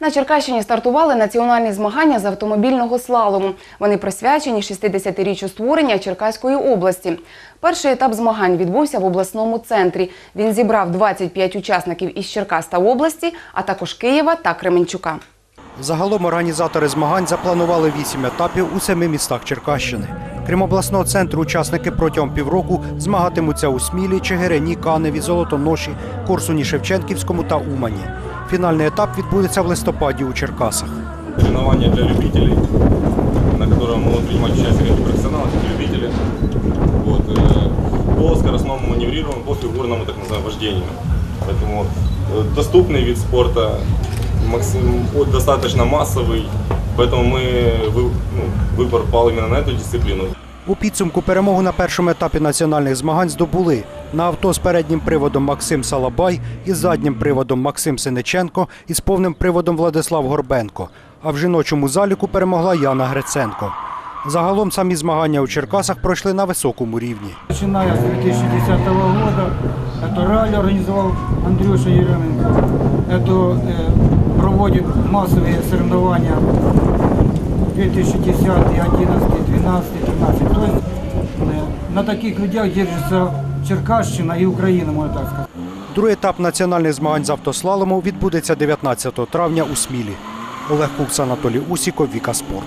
На Черкащині стартували національні змагання з автомобільного слалому. Вони присвячені 60-річчю створення Черкаської області. Перший етап змагань відбувся в обласному центрі. Він зібрав 25 учасників із Черкас та області, а також Києва та Кременчука. Загалом організатори змагань запланували вісім етапів у семи містах Черкащини. Крім обласного центру, учасники протягом півроку змагатимуться у Смілі, Чигирині, Каневі, Золотоноші, Корсуні, Шевченківському та Умані. Фінальний етап відбудеться в листопаді у Черкасах. Соревнования для любителей, на котором могут принимать участие как профессионалы, так и любители. Вот, э, по скоростному маневрированию, по фигурному так называемому вождению. Поэтому э, доступный вид спорта, максим, вот, достаточно массовый, поэтому мы, вы- ну, выбор пал именно на эту дисциплину. У підсумку перемогу на першому етапі національних змагань здобули на авто з переднім приводом Максим Салабай, із заднім приводом Максим Синиченко і з повним приводом Владислав Горбенко. А в жіночому заліку перемогла Яна Гриценко. Загалом самі змагання у Черкасах пройшли на високому рівні. Начиная с 2010 года, это ралли организовал Андрюша Еременко. Это э, проводит массовые соревнования 2010, 11, 12, на таких людях держиться Черкащина і Україна, можна так сказати. Другий етап національних змагань з автослалому відбудеться 19 травня у Смілі. Олег Кукс, Анатолій Усіков, Віка Спорт.